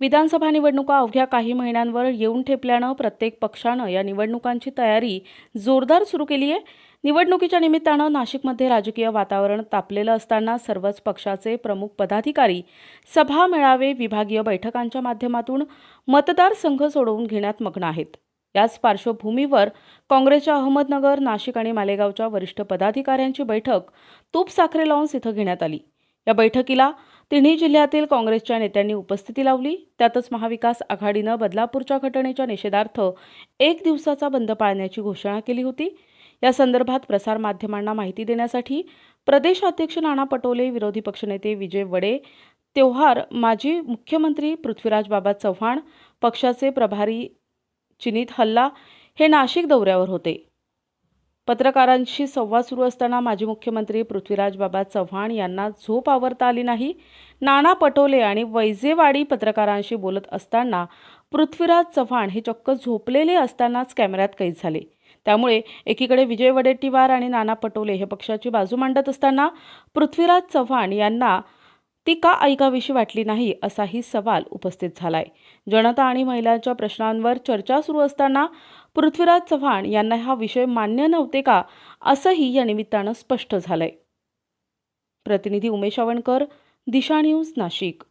विधानसभा निवडणुका अवघ्या काही महिन्यांवर येऊन ठेपल्यानं प्रत्येक पक्षानं या निवडणुकांची तयारी जोरदार सुरू केली आहे. निवडणुकीच्या निमित्तानं नाशिकमध्ये राजकीय वातावरण तापलेलं असताना सर्वच पक्षाचे प्रमुख पदाधिकारी सभा मेळावे विभागीय बैठकांच्या माध्यमातून मतदारसंघ सोडवून घेण्यात मग्न आहेत. याच पार्श्वभूमीवर काँग्रेसच्या अहमदनगर नाशिक आणि मालेगावच्या वरिष्ठ पदाधिकाऱ्यांची बैठक तूप साखरे लॉन्स इथं घेण्यात आली. या बैठकीला तिन्ही जिल्ह्यातील काँग्रेसच्या नेत्यांनी उपस्थिती लावली. त्यातच महाविकास आघाडीनं बदलापूरच्या घटनेच्या निषेधार्थ एक दिवसाचा बंद पाळण्याची घोषणा केली होती. या संदर्भात प्रसारमाध्यमांना माहिती देण्यासाठी प्रदेशाध्यक्ष नाना पटोले विरोधी पक्षनेते विजय वडे त्योहार माजी मुख्यमंत्री पृथ्वीराज बाबा चव्हाण पक्षाचे प्रभारी चिनीत हल्ला हे नाशिक दौऱ्यावर होते. पत्रकारांशी संवाद सुरू असताना माजी मुख्यमंत्री पृथ्वीराज बाबा चव्हाण यांना झोप आवरता आली नाही. नाना पटोले आणि वैजेवाडी पत्रकारांशी बोलत असताना पृथ्वीराज चव्हाण हे चक्क झोपलेले असतानाच कॅमेऱ्यात कैद झाले. त्यामुळे एकीकडे विजय वडेट्टीवार आणि नाना पटोले हे पक्षाची बाजू मांडत असताना पृथ्वीराज चव्हाण यांना ती का ऐकावीशी वाटली नाही असाही सवाल उपस्थित झालाय. जनता आणि महिलांच्या प्रश्नांवर चर्चा सुरू असताना पृथ्वीराज चव्हाण यांना हा विषय मान्य नव्हते का असंही या निमित्तानं स्पष्ट झालंय. प्रतिनिधी उमेश आवणकर दिशा न्यूज नाशिक.